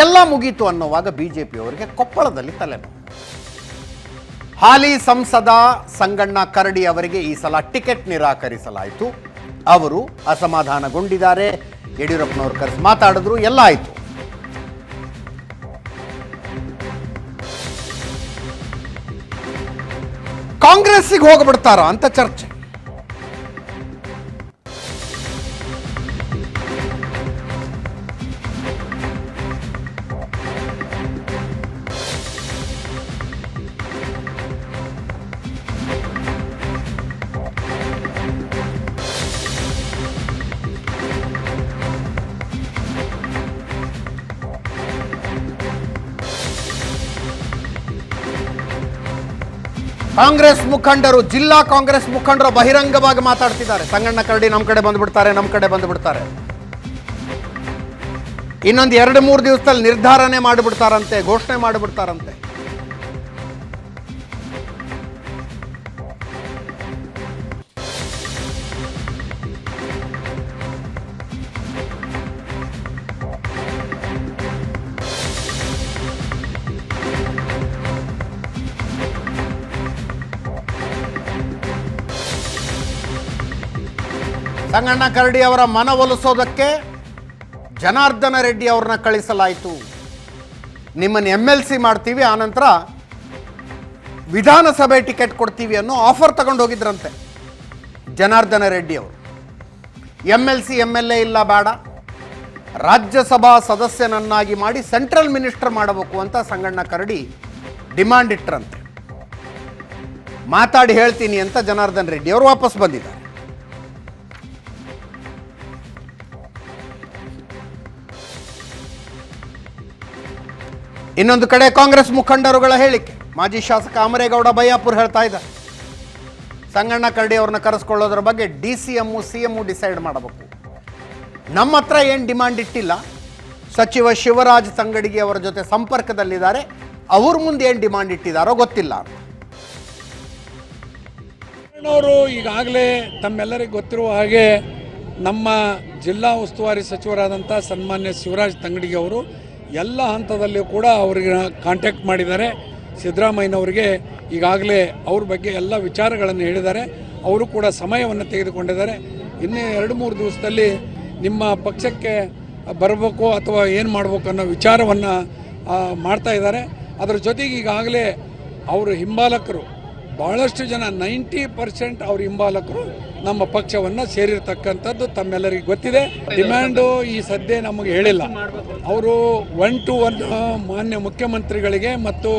ಎಲ್ಲ ಮುಗೀತು ಅನ್ನುವಾಗ ಬಿ ಜೆ ಪಿಯವರಿಗೆ ಕೊಪ್ಪಳದಲ್ಲಿ ತಲೆನೋವು. ಹಾಲಿ ಸಂಸದ ಸಂಗಣ್ಣ ಕರಡಿ ಅವರಿಗೆ ಈ ಸಲ ಟಿಕೆಟ್ ನಿರಾಕರಿಸಲಾಯಿತು. ಅವರು ಅಸಮಾಧಾನಗೊಂಡಿದ್ದಾರೆ. ಯಡಿಯೂರಪ್ಪನವರು ಕರೆಸಿ ಮಾತಾಡಿದ್ರು, ಎಲ್ಲ ಆಯಿತು. ಕಾಂಗ್ರೆಸ್ಸಿಗೆ ಹೋಗ್ಬಿಡ್ತಾರಾ ಅಂತ ಚರ್ಚೆ. ಕಾಂಗ್ರೆಸ್ ಮುಖಂಡರು, ಜಿಲ್ಲಾ ಕಾಂಗ್ರೆಸ್ ಮುಖಂಡರು ಬಹಿರಂಗವಾಗಿ ಮಾತಾಡ್ತಿದ್ದಾರೆ. ಸಂಗಣ್ಣ ಕರಡಿ ನಮ್ಮ ಕಡೆ ಬಂದ್ಬಿಡ್ತಾರೆ ನಮ್ಮ ಕಡೆ ಬಂದ್ಬಿಡ್ತಾರೆ. ಇನ್ನೊಂದು ಎರಡು ಮೂರು ದಿವಸದಲ್ಲಿ ನಿರ್ಧಾರನೆ ಮಾಡಿಬಿಡ್ತಾರಂತೆ, ಘೋಷಣೆ ಮಾಡಿಬಿಡ್ತಾರಂತೆ. ಸಂಗಣ್ಣ ಕರಡಿ ಅವರ ಮನವೊಲಿಸೋದಕ್ಕೆ ಜನಾರ್ದನ ರೆಡ್ಡಿ ಅವ್ರನ್ನ ಕಳಿಸಲಾಯಿತು. ನಿಮ್ಮನ್ನು ಎಂ ಎಲ್ ಸಿ ಮಾಡ್ತೀವಿ, ಆನಂತರ ವಿಧಾನಸಭೆ ಟಿಕೆಟ್ ಕೊಡ್ತೀವಿ ಅನ್ನೋ ಆಫರ್ ತಗೊಂಡು ಹೋಗಿದ್ರಂತೆ ಜನಾರ್ದನ ರೆಡ್ಡಿ ಅವರು. M L C M L A ಇಲ್ಲ ಬೇಡ. ರಾಜ್ಯಸಭಾ ಸದಸ್ಯನನ್ನಾಗಿ ಮಾಡಿ ಸೆಂಟ್ರಲ್ ಮಿನಿಸ್ಟರ್ ಮಾಡಬೇಕು ಅಂತ ಸಂಗಣ್ಣ ಕರಡಿ ಡಿಮಾಂಡ್ ಇಟ್ಟರಂತೆ ಮಾತಾಡಿ ಹೇಳ್ತೀನಿ ಅಂತ ಜನಾರ್ದನ್ ರೆಡ್ಡಿ ಅವರು ವಾಪಸ್ ಬಂದಿದ್ದಾರೆ. ಇನ್ನೊಂದು ಕಡೆ ಕಾಂಗ್ರೆಸ್ ಮುಖಂಡರುಗಳ ಹೇಳಿಕೆ. ಮಾಜಿ ಶಾಸಕ ಅಮರೇಗೌಡ ಬಯ್ಯಾಪುರ್ ಹೇಳ್ತಾ ಇದ್ದಾರೆ. ಸಂಗಣ್ಣ ಕರಡಿ ಅವ್ರನ್ನ ಕರೆಸ್ಕೊಳ್ಳೋದ್ರ ಬಗ್ಗೆ D C M C M decide ಮಾಡಬೇಕು. ನಮ್ಮ ಹತ್ರ ಏನು ಡಿಮ್ಯಾಂಡ್ ಇಟ್ಟಿಲ್ಲ. ಸಚಿವ ಶಿವರಾಜ್ ತಂಗಡಿಗೆ ಅವರ ಜೊತೆ ಸಂಪರ್ಕದಲ್ಲಿದ್ದಾರೆ. ಅವ್ರ ಮುಂದೆ ಏನು ಡಿಮ್ಯಾಂಡ್ ಇಟ್ಟಿದ್ದಾರೋ ಗೊತ್ತಿಲ್ಲ ಅವರು ಈಗಾಗಲೇ ತಮ್ಮೆಲ್ಲರಿಗೂ ಗೊತ್ತಿರುವ ಹಾಗೆ ನಮ್ಮ ಜಿಲ್ಲಾ ಉಸ್ತುವಾರಿ ಸಚಿವರಾದಂಥ ಸನ್ಮಾನ್ಯ ಶಿವರಾಜ್ ತಂಗಡಿಗೆ ಅವರು ಎಲ್ಲ ಹಂತದಲ್ಲಿಯೂ ಕೂಡ ಅವರಿಗೆ ಕಾಂಟ್ಯಾಕ್ಟ್ ಮಾಡಿದ್ದಾರೆ. ಸಿದ್ದರಾಮಯ್ಯನವರಿಗೆ ಈಗಾಗಲೇ ಅವ್ರ ಬಗ್ಗೆ ಎಲ್ಲ ವಿಚಾರಗಳನ್ನು ಹೇಳಿದ್ದಾರೆ. ಅವರು ಕೂಡ ಸಮಯವನ್ನು ತೆಗೆದುಕೊಂಡಿದ್ದಾರೆ. ಇನ್ನೇ ಎರಡು ಮೂರು ದಿವಸದಲ್ಲಿ ನಿಮ್ಮ ಪಕ್ಷಕ್ಕೆ ಬರಬೇಕು ಅಥವಾ ಏನು ಮಾಡಬೇಕು ಅನ್ನೋ ವಿಚಾರವನ್ನು ಮಾಡ್ತಾ ಇದ್ದಾರೆ. ಅದರ ಜೊತೆಗೆ ಈಗಾಗಲೇ ಅವರು ಹಿಂಬಾಲಕರು. ಬಹಳಷ್ಟು ಜನ ನೈಂಟಿ ಪರ್ಸೆಂಟ್ ಅವ್ರ ಹಿಂಬಾಲಕರು ನಮ್ಮ ಪಕ್ಷವನ್ನು ಸೇರಿರ್ತಕ್ಕಂಥದ್ದು ತಮ್ಮೆಲ್ಲರಿಗೂ ಗೊತ್ತಿದೆ. ಡಿಮ್ಯಾಂಡು ಈ ಸದ್ಯ ನಮಗೆ ಹೇಳಿಲ್ಲ. ಅವರು ಒನ್ ಟು ಒನ್ ಮಾನ್ಯ ಮುಖ್ಯಮಂತ್ರಿಗಳಿಗೆ ಮತ್ತು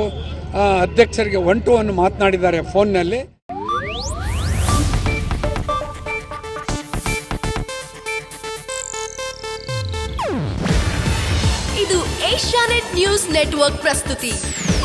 ಅಧ್ಯಕ್ಷರಿಗೆ ಒನ್ ಟು ಒನ್ ಮಾತನಾಡಿದ್ದಾರೆ ಫೋನ್ನಲ್ಲಿ. ಇದು ಏಷ್ಯಾನೆಟ್ ನ್ಯೂಸ್ ನೆಟ್ವರ್ಕ್ ಪ್ರಸ್ತುತಿ.